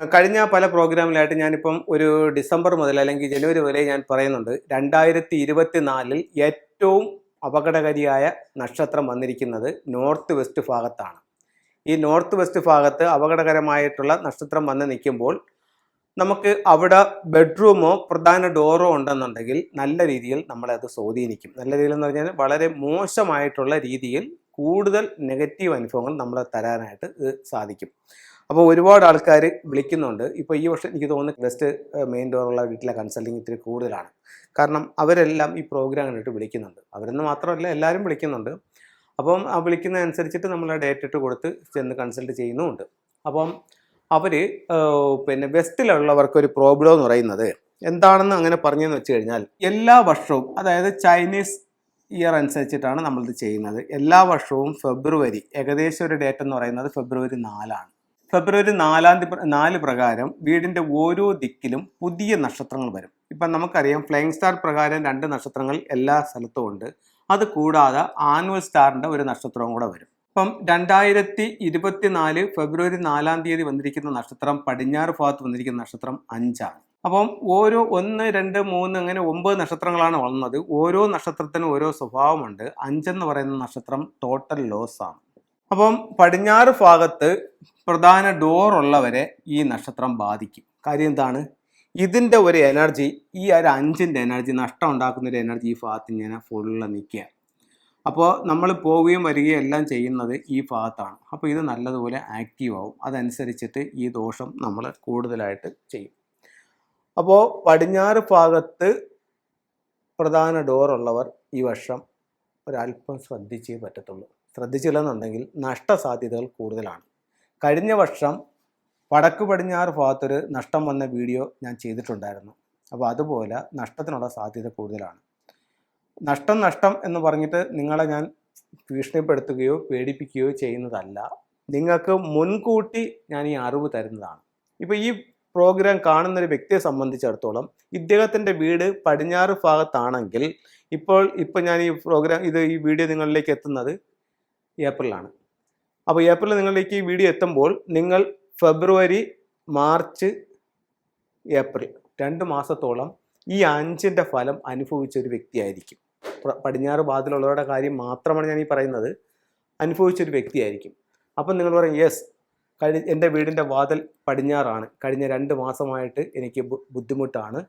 കഴിഞ്ഞ പല പ്രോഗ്രാമിലായിട്ട് ഞാനിപ്പം ഒരു ഡിസംബർ മുതൽ അല്ലെങ്കിൽ ജനുവരി വരെ ഞാൻ പറയുന്നുണ്ട് രണ്ടായിരത്തി ഇരുപത്തിനാലിൽ ഏറ്റവും അപകടകാരിയായ നക്ഷത്രം വന്നിരിക്കുന്നത് നോർത്ത് വെസ്റ്റ് ഭാഗത്താണ്. ഈ നോർത്ത് വെസ്റ്റ് ഭാഗത്ത് അപകടകരമായിട്ടുള്ള നക്ഷത്രം വന്ന് നിൽക്കുമ്പോൾ നമുക്ക് അവിടെ ബെഡ്റൂമോ പ്രധാന ഡോറോ ഉണ്ടെന്നുണ്ടെങ്കിൽ നല്ല രീതിയിൽ നമ്മളത് സ്വാധീനിക്കും. നല്ല രീതിയിൽ എന്ന് പറഞ്ഞാൽ വളരെ മോശമായിട്ടുള്ള രീതിയിൽ കൂടുതൽ നെഗറ്റീവ് അനുഭവങ്ങൾ നമ്മളെ തരാനായിട്ട് ഇത് സാധിക്കും. അപ്പോൾ ഒരുപാട് ആൾക്കാർ വിളിക്കുന്നുണ്ട്. ഇപ്പോൾ ഈ വർഷം എനിക്ക് തോന്നുന്നു വെസ്റ്റ് മെയിൻ ഡോറുള്ള വീട്ടിലെ കൺസൾട്ടിങ് ഇത്തിരി കൂടുതലാണ്. കാരണം അവരെല്ലാം ഈ പ്രോഗ്രാം കണ്ടിട്ട് വിളിക്കുന്നുണ്ട്. അവരെന്ന് മാത്രമല്ല എല്ലാവരും വിളിക്കുന്നുണ്ട്. അപ്പം ആ വിളിക്കുന്നതനുസരിച്ചിട്ട് നമ്മൾ ആ ഡേറ്റ് ഇട്ട് കൊടുത്ത് ചെന്ന് കൺസൾട്ട് ചെയ്യുന്നുമുണ്ട്. അപ്പം അവർ പിന്നെ വെസ്റ്റിലുള്ളവർക്ക് ഒരു പ്രോബ്ലം എന്ന് പറയുന്നത് എന്താണെന്ന് അങ്ങനെ പറഞ്ഞെന്ന് വെച്ച് കഴിഞ്ഞാൽ എല്ലാ വർഷവും അതായത് ചൈനീസ് ഇയർ അനുസരിച്ചിട്ടാണ് നമ്മളിത് ചെയ്യുന്നത്. എല്ലാ വർഷവും ഫെബ്രുവരി ഏകദേശം ഒരു ഡേറ്റ് എന്ന് പറയുന്നത് ഫെബ്രുവരി നാലാണ്. ഫെബ്രുവരി നാലാം തീയതി നാല് പ്രകാരം വീടിന്റെ ഓരോ ദിക്കിലും പുതിയ നക്ഷത്രങ്ങൾ വരും. ഇപ്പം നമുക്കറിയാം ഫ്ലൈങ് സ്റ്റാർ പ്രകാരം രണ്ട് നക്ഷത്രങ്ങൾ എല്ലാ സ്ഥലത്തും ഉണ്ട്. അത് കൂടാതെ ആനുവൽ സ്റ്റാറിന്റെ ഒരു നക്ഷത്രവും കൂടെ വരും. ഇപ്പം രണ്ടായിരത്തി ഇരുപത്തിനാല് ഫെബ്രുവരി നാലാം തീയതി വന്നിരിക്കുന്ന നക്ഷത്രം പടിഞ്ഞാറ് ഭാഗത്ത് വന്നിരിക്കുന്ന നക്ഷത്രം അഞ്ചാണ്. അപ്പം ഓരോ ഒന്ന് രണ്ട് മൂന്ന് അങ്ങനെ ഒമ്പത് നക്ഷത്രങ്ങളാണ് വന്നത് ഓരോ നക്ഷത്രത്തിനും ഓരോ സ്വഭാവമുണ്ട്. അഞ്ചെന്ന് പറയുന്ന നക്ഷത്രം ടോട്ടൽ ലോസ് ആണ്. അപ്പം പടിഞ്ഞാറ് ഭാഗത്ത് പ്രധാന ഡോർ ഉള്ളവരെ ഈ നക്ഷത്രം ബാധിക്കും. കാര്യം എന്താണ്? ഇതിന്റെ ഒരു എനർജി ഈ ഒരു അഞ്ചിന്റെ എനർജി നഷ്ടം ഉണ്ടാക്കുന്ന ഒരു എനർജി ഈ ഭാഗത്ത് ഇങ്ങനെ ഫുള്ള് നിൽക്കുക അപ്പോൾ നമ്മൾ പോവുകയും വരികയും എല്ലാം ചെയ്യുന്നത് ഈ ഭാഗത്താണ്. അപ്പോൾ ഇത് നല്ലതുപോലെ ആക്റ്റീവ് ആവും. അതനുസരിച്ചിട്ട് ഈ ദോഷം നമ്മൾ കൂടുതലായിട്ട് ചെയ്യും. അപ്പോൾ പടിഞ്ഞാറ് ഭാഗത്ത് പ്രധാന ഡോറുള്ളവർ ഈ വർഷം ഒരല്പം ശ്രദ്ധിച്ചേ പറ്റത്തുള്ളൂ. ശ്രദ്ധിച്ചില്ലെന്നുണ്ടെങ്കിൽ നഷ്ടസാധ്യതകൾ കൂടുതലാണ്. കഴിഞ്ഞ വർഷം വടക്ക് പടിഞ്ഞാറ് ഭാഗത്തൊരു നഷ്ടം വന്ന വീഡിയോ ഞാൻ ചെയ്തിട്ടുണ്ടായിരുന്നു. അപ്പോൾ അതുപോലെ നഷ്ടത്തിനുള്ള സാധ്യത കൂടുതലാണ്. നഷ്ടം നഷ്ടം എന്ന് പറഞ്ഞിട്ട് നിങ്ങളെ ഞാൻ ഭീഷണിപ്പെടുത്തുകയോ പേടിപ്പിക്കുകയോ ചെയ്യുന്നതല്ല. നിങ്ങൾക്ക് മുൻകൂട്ടി ഞാൻ ഈ അറിവ് തരുന്നതാണ്. ഇപ്പോൾ ഈ പ്രോഗ്രാം കാണുന്ന ഒരു വ്യക്തിയെ സംബന്ധിച്ചിടത്തോളം ഇദ്ദേഹത്തിന്റെ വീട് പടിഞ്ഞാറ് ഭാഗത്താണെങ്കിൽ ഇപ്പോൾ ഇപ്പോൾ ഞാൻ ഈ പ്രോഗ്രാം ഇത് ഈ വീഡിയോ നിങ്ങളിലേക്ക് എത്തുന്നത് ഏപ്രിലാണ്. അപ്പോൾ ഏപ്രിൽ നിങ്ങളിലേക്ക് ഈ വീഡിയോ എത്തുമ്പോൾ നിങ്ങൾ ഫെബ്രുവരി മാർച്ച് ഏപ്രിൽ രണ്ട് മാസത്തോളം ഈ അഞ്ചിന്റെ ഫലം അനുഭവിച്ച ഒരു വ്യക്തിയായിരിക്കും. പടിഞ്ഞാറ് ഭാഗത്തിലുള്ളവരുടെ കാര്യം മാത്രമാണ് ഞാൻ ഈ പറയുന്നത്. അനുഭവിച്ചൊരു വ്യക്തിയായിരിക്കും. അപ്പം നിങ്ങൾ പറയും യെസ് കഴി എന്റെ വീടിന്റെ വാതിൽ പടിഞ്ഞാറാണ്. കഴിഞ്ഞ രണ്ട് മാസമായിട്ട് എനിക്ക് ബുദ്ധിമുട്ടാണ്.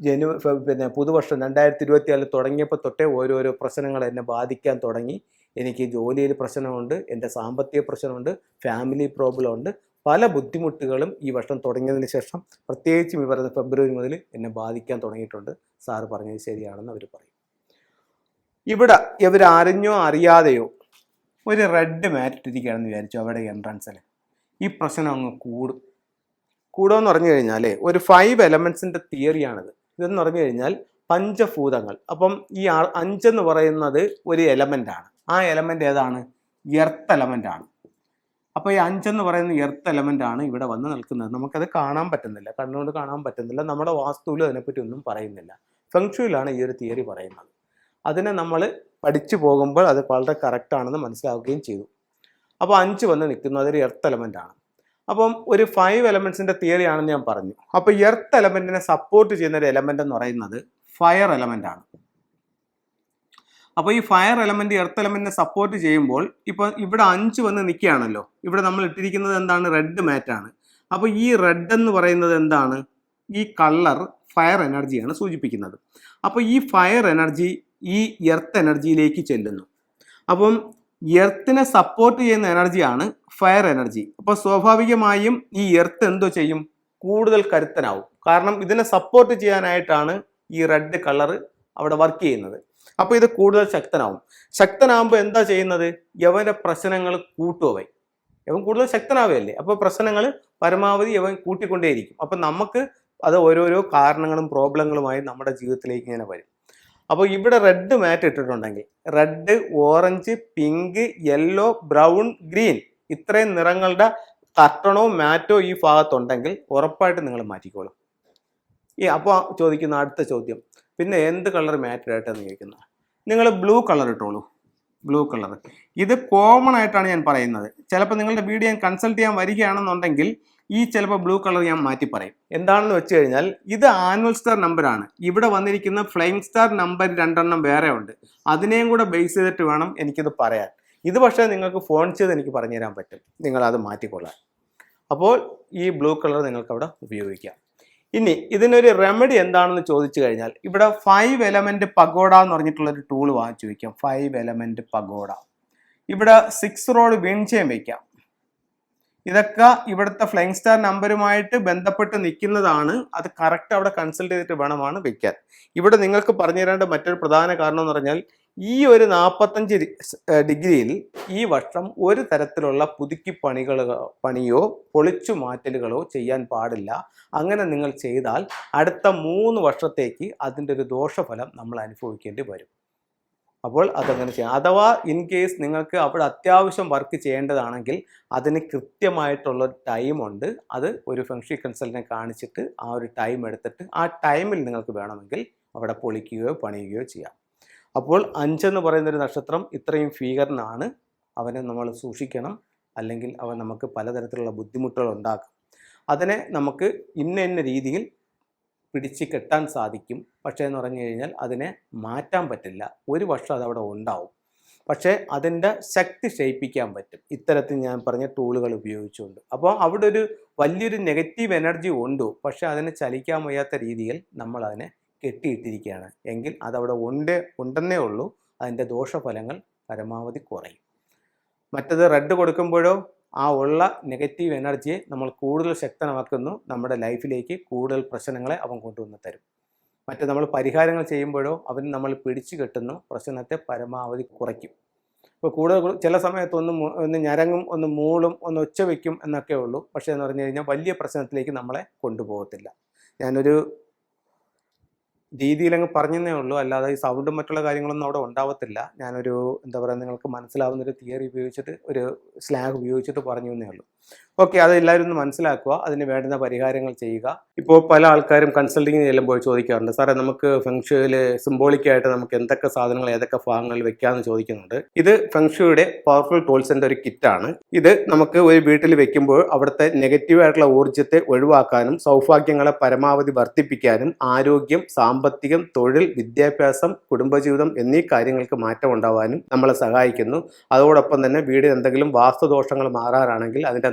ജനു പിന്നെ പുതുവർഷം രണ്ടായിരത്തി ഇരുപത്തിനാല് തുടങ്ങിയപ്പോൾ തൊട്ടേ ഓരോരോ പ്രശ്നങ്ങൾ എന്നെ ബാധിക്കാൻ തുടങ്ങി. എനിക്ക് ജോലിയിൽ പ്രശ്നമുണ്ട് എന്റെ സാമ്പത്തിക പ്രശ്നമുണ്ട് ഫാമിലി പ്രോബ്ലം ഉണ്ട്. പല ബുദ്ധിമുട്ടുകളും ഈ വർഷം തുടങ്ങിയതിന് ശേഷം പ്രത്യേകിച്ചും ഈ പറയുന്ന ഫെബ്രുവരി മുതൽ എന്നെ ബാധിക്കാൻ തുടങ്ങിയിട്ടുണ്ട്. സാറ് പറഞ്ഞത് ശരിയാണെന്ന് അവർ പറയും. ഇവിടെ ഇവരറിഞ്ഞോ അറിയാതെയോ ഒരു റെഡ് മാറ്റ് ഇട്ടിരിക്കുകയാണെന്ന് വിചാരിച്ചു അവിടെ എൻട്രൻസിൽ. ഈ പ്രശ്നം അങ്ങ് കൂടും. കൂടുമെന്ന് പറഞ്ഞു കഴിഞ്ഞാൽ ഒരു ഫൈവ് എലമെൻസിന്റെ തിയറിയാണിത് ഇതെന്ന് പറഞ്ഞു കഴിഞ്ഞാൽ പഞ്ചഭൂതങ്ങൾ. അപ്പം ഈ അഞ്ചെന്ന് പറയുന്നത് ഒരു ആണ് ആ എലമെന്റ് ഏതാണ്? എർത്ത് എലമെന്റ് ആണ് അപ്പോൾ ഈ അഞ്ചെന്ന് പറയുന്ന എർത്ത് എലമെന്റ് ആണ് ഇവിടെ വന്ന് നിൽക്കുന്നത്. നമുക്കത് കാണാൻ പറ്റുന്നില്ല. കണ്ണുകൊണ്ട് കാണാൻ പറ്റുന്നില്ല. നമ്മുടെ വാസ്തുവിൽ അതിനെപ്പറ്റി ഒന്നും പറയുന്നില്ല. ഫെങ്ഷുയിലാണ് ഈ ഒരു തിയറി പറയുന്നത്. അതിനെ നമ്മൾ പഠിച്ചു പോകുമ്പോൾ അത് വളരെ കറക്റ്റാണെന്ന് മനസ്സിലാവുകയും ചെയ്തു. അപ്പോൾ അഞ്ച് വന്ന് നിൽക്കുന്നു. അതൊരു എർത്ത് എലമെന്റ് ആണ്. അപ്പം ഒരു ഫൈവ് എലമെൻസിന്റെ തിയറി ആണെന്ന് ഞാൻ പറഞ്ഞു. അപ്പോൾ എർത്ത് എലമെന്റിനെ സപ്പോർട്ട് ചെയ്യുന്ന ഒരു എലമെന്റ് എന്ന് പറയുന്നത് ഫയർ എലമെന്റ് ആണ്. അപ്പോൾ ഈ ഫയർ എലമെന്റ് എർത്ത് എലമെന്റിനെ സപ്പോർട്ട് ചെയ്യുമ്പോൾ ഇപ്പോൾ ഇവിടെ അഞ്ച് വന്ന് നിൽക്കുകയാണല്ലോ. ഇവിടെ നമ്മൾ ഇട്ടിരിക്കുന്നത് എന്താണ്? റെഡ് മാറ്റാണ് അപ്പോൾ ഈ റെഡ് എന്ന് പറയുന്നത് എന്താണ്? ഈ കളർ ഫയർ എനർജിയാണ് സൂചിപ്പിക്കുന്നത്. അപ്പോൾ ഈ ഫയർ എനർജി ഈ എർത്ത് എനർജിയിലേക്ക് ചെല്ലുന്നു. അപ്പം എർത്തിനെ സപ്പോർട്ട് ചെയ്യുന്ന എനർജിയാണ് ഫയർ എനർജി അപ്പോൾ സ്വാഭാവികമായും ഈ എർത്ത് എന്തോ ചെയ്യും? കൂടുതൽ കരുത്തനാവും. കാരണം ഇതിനെ സപ്പോർട്ട് ചെയ്യാനായിട്ടാണ് ഈ റെഡ് കളർ അവിടെ വർക്ക് ചെയ്യുന്നത്. അപ്പോൾ ഇത് കൂടുതൽ ശക്തനാവും. ശക്തനാകുമ്പോൾ എന്താ ചെയ്യുന്നത്? യവന്റെ പ്രശ്നങ്ങൾ കൂട്ടുപോയി യവൻ കൂടുതൽ ശക്തനാവുകയല്ലേ? അപ്പോൾ പ്രശ്നങ്ങൾ പരമാവധി യവൻ കൂട്ടിക്കൊണ്ടേയിരിക്കും. അപ്പം നമുക്ക് അത് ഓരോരോ കാരണങ്ങളും പ്രോബ്ലങ്ങളുമായി നമ്മുടെ ജീവിതത്തിലേക്ക് ഇങ്ങനെ വരും. അപ്പോൾ ഇവിടെ red mat ഇട്ടിട്ടുണ്ടെങ്കിൽ red orange pink yellow brown green ഇത്രയും നിറങ്ങളുടെ കർട്ടണോ മാറ്റോ ഈ ഭാഗത്തുണ്ടെങ്കിൽ ഉറപ്പായിട്ട് നിങ്ങൾ മാറ്റിക്കോളും. ഈ അപ്പോൾ ചോദിക്കുന്ന അടുത്ത ചോദ്യം പിന്നെ എന്ത് കളർ മാറ്റ് ആയിട്ടാണ് ചോദിക്കുന്നത്? നിങ്ങൾ ബ്ലൂ കളർ ഇട്ടോളൂ. ബ്ലൂ കളർ ഇത് കോമൺ ആയിട്ടാണ് ഞാൻ പറയുന്നത്. ചിലപ്പോൾ നിങ്ങളുടെ വീഡിയോ ഞാൻ കൺസൾട്ട് ചെയ്യാൻ വരികയാണെന്നുണ്ടെങ്കിൽ ഈ ചിലപ്പോൾ ബ്ലൂ കളർ ഞാൻ മാറ്റി പറയും. എന്താണെന്ന് വെച്ച് കഴിഞ്ഞാൽ ഇത് ആനുവൽ സ്റ്റാർ നമ്പറാണ് ഇവിടെ വന്നിരിക്കുന്ന ഫ്ലൈങ് സ്റ്റാർ നമ്പർ രണ്ടെണ്ണം വേറെ ഉണ്ട്. അതിനെയും കൂടെ ബേസ് ചെയ്തിട്ട് വേണം എനിക്കിത് പറയാൻ. ഇത് പക്ഷേ നിങ്ങൾക്ക് ഫോൺ ചെയ്ത് എനിക്ക് പറഞ്ഞു തരാൻ പറ്റും. നിങ്ങളത് മാറ്റിക്കൊള്ളാൻ. അപ്പോൾ ഈ ബ്ലൂ കളർ നിങ്ങൾക്ക് അവിടെ ഉപയോഗിക്കാം. ഇനി ഇതിനൊരു റെമഡി എന്താണെന്ന് ചോദിച്ചു കഴിഞ്ഞാൽ ഇവിടെ ഫൈവ് എലമെന്റ് പഗോഡ എന്ന് പറഞ്ഞിട്ടുള്ളൊരു ടൂൾ വാങ്ങിച്ചു വയ്ക്കാം ഫൈവ് എലമെന്റ് പഗോഡ ഇവിടെ സിക്സ് റോഡ് വീൺചയം വയ്ക്കാം ഇതൊക്കെ ഇവിടുത്തെ ഫ്ലൈങ് സ്റ്റാർ നമ്പറുമായിട്ട് ബന്ധപ്പെട്ട് നിൽക്കുന്നതാണ്. അത് കറക്റ്റ് അവിടെ കൺസൾട്ട് ചെയ്തിട്ട് വേണമാണ് വെക്കാൻ. ഇവിടെ നിങ്ങൾക്ക് പറഞ്ഞു തരേണ്ട മറ്റൊരു പ്രധാന കാരണം എന്ന് പറഞ്ഞാൽ ഈ ഒരു നാൽപ്പത്തഞ്ച് ഡിഗ്രിയിൽ ഈ വർഷം ഒരു തരത്തിലുള്ള പുതുക്കി പണികൾ പണിയോ പൊളിച്ചു മാറ്റലുകളോ ചെയ്യാൻ പാടില്ല. അങ്ങനെ നിങ്ങൾ ചെയ്താൽ അടുത്ത മൂന്ന് വർഷത്തേക്ക് അതിന്റെ ഒരു ദോഷഫലം നമ്മൾ അനുഭവിക്കേണ്ടി വരും. അപ്പോൾ അതങ്ങനെ ചെയ്യാം. അഥവാ ഇൻ കേസ് നിങ്ങൾക്ക് അവിടെ അത്യാവശ്യം വർക്ക് ചെയ്യേണ്ടതാണെങ്കിൽ അതിന് കൃത്യമായിട്ടുള്ള ടൈമുണ്ട് അത് ഒരു ഫംഗ്ഷൻ കൺസൾട്ടിനെ കാണിച്ചിട്ട് ആ ഒരു ടൈം എടുത്തിട്ട് ആ ടൈമിൽ നിങ്ങൾക്ക് വേണമെങ്കിൽ അവിടെ പൊളിക്കുകയോ പണിയുകയോ ചെയ്യാം. അപ്പോൾ അഞ്ചെന്ന് പറയുന്ന ഒരു നക്ഷത്രം ഇത്രയും ഫീഗറിനാണ് അവനെ നമ്മൾ സൂക്ഷിക്കണം. അല്ലെങ്കിൽ അവൻ നമുക്ക് പലതരത്തിലുള്ള ബുദ്ധിമുട്ടുകൾ ഉണ്ടാക്കും. അതിനെ നമുക്ക് ഇന്ന ഇന്ന രീതിയിൽ പിടിച്ച് കെട്ടാൻ സാധിക്കും. പക്ഷേ എന്ന് പറഞ്ഞു കഴിഞ്ഞാൽ അതിനെ മാറ്റാൻ പറ്റില്ല. ഒരു വർഷം അതവിടെ ഉണ്ടാവും. പക്ഷേ അതിന്റെ ശക്തി ക്ഷയിപ്പിക്കാൻ പറ്റും. ഇത്തരത്തിൽ ഞാൻ പറഞ്ഞ ടൂളുകൾ ഉപയോഗിച്ചുകൊണ്ട്. അപ്പോൾ അവിടെ ഒരു വലിയൊരു നെഗറ്റീവ് എനർജി ഉണ്ട്. പക്ഷേ അതിനെ ചലിക്കാൻ വയ്യാത്ത രീതിയിൽ നമ്മൾ അതിനെ കെട്ടിയിട്ടിരിക്കുകയാണ്. എങ്കിൽ അതവിടെ ഉണ്ട് ഉണ്ടെന്നേ ഉള്ളൂ. അതിന്റെ ദോഷഫലങ്ങൾ പരമാവധി കുറയും. മറ്റത് റെഡ് കൊടുക്കുമ്പോഴോ ആ ഉള്ള നെഗറ്റീവ് എനർജിയെ നമ്മൾ കൂടുതൽ ശക്തമാക്കുന്നു നമ്മുടെ ലൈഫിലേക്ക് കൂടുതൽ പ്രശ്നങ്ങളെ അവൻ കൊണ്ടുവന്ന് തരും. മറ്റു നമ്മൾ പരിഹാരങ്ങൾ ചെയ്യുമ്പോഴോ അവൻ നമ്മൾ പിടിച്ചു കെട്ടുന്നു പ്രശ്നത്തെ പരമാവധി കുറയ്ക്കും. ഇപ്പോൾ കൂടുതൽ ചില സമയത്ത് ഒന്ന് ഒന്ന് ഞരങ്ങും ഒന്ന് മൂളും ഒന്ന് ഒച്ച വയ്ക്കും എന്നൊക്കെ ഉള്ളൂ. പക്ഷേ എന്ന് പറഞ്ഞു കഴിഞ്ഞാൽ വലിയ പ്രശ്നത്തിലേക്ക് നമ്മളെ കൊണ്ടുപോകത്തില്ല. ഞാനൊരു രീതിയിലങ്ങ് പറഞ്ഞതേ ഉള്ളൂ. അല്ലാതെ ഈ സൗണ്ടും മറ്റുള്ള കാര്യങ്ങളൊന്നും അവിടെ ഉണ്ടാവത്തില്ല. ഞാനൊരു എന്താ പറയുക നിങ്ങൾക്ക് മനസ്സിലാവുന്ന ഒരു തിയറി ഉപയോഗിച്ചിട്ട് ഒരു സ്ലാഗ് ഉപയോഗിച്ചിട്ട് പറഞ്ഞു എന്നേ ഉള്ളൂ. ഓക്കെ അത് എല്ലാവരും ഒന്ന് മനസ്സിലാക്കുക അതിന് വേണ്ടുന്ന പരിഹാരങ്ങൾ ചെയ്യുക. ഇപ്പോൾ പല ആൾക്കാരും കൺസൾട്ടിങ്ങിന് ചെല്ലുമ്പോൾ ചോദിക്കാറുണ്ട് സാറേ നമുക്ക് ഫെങ്ഷുവിൽ സിംബോളിക്കായിട്ട് നമുക്ക് എന്തൊക്കെ സാധനങ്ങൾ ഏതൊക്കെ ഭാഗങ്ങളിൽ വെക്കാമെന്ന് ചോദിക്കുന്നുണ്ട്? ഇത് ഫെങ്ഷുയുടെ പവർഫുൾ ടൂൾസിന്റെ ഒരു കിറ്റാണ്. ഇത് നമുക്ക് ഒരു വീട്ടിൽ വെക്കുമ്പോൾ അവിടുത്തെ നെഗറ്റീവായിട്ടുള്ള ഊർജത്തെ ഒഴിവാക്കാനും സൗഭാഗ്യങ്ങളെ പരമാവധി വർദ്ധിപ്പിക്കാനും ആരോഗ്യം സാമ്പത്തികം തൊഴിൽ വിദ്യാഭ്യാസം കുടുംബജീവിതം എന്നീ കാര്യങ്ങൾക്ക് മാറ്റം ഉണ്ടാവാനും നമ്മളെ സഹായിക്കുന്നു. അതോടൊപ്പം തന്നെ വീടിന് എന്തെങ്കിലും വാസ്തുദോഷങ്ങൾ മാറാറാണെങ്കിൽ അതിന്റെ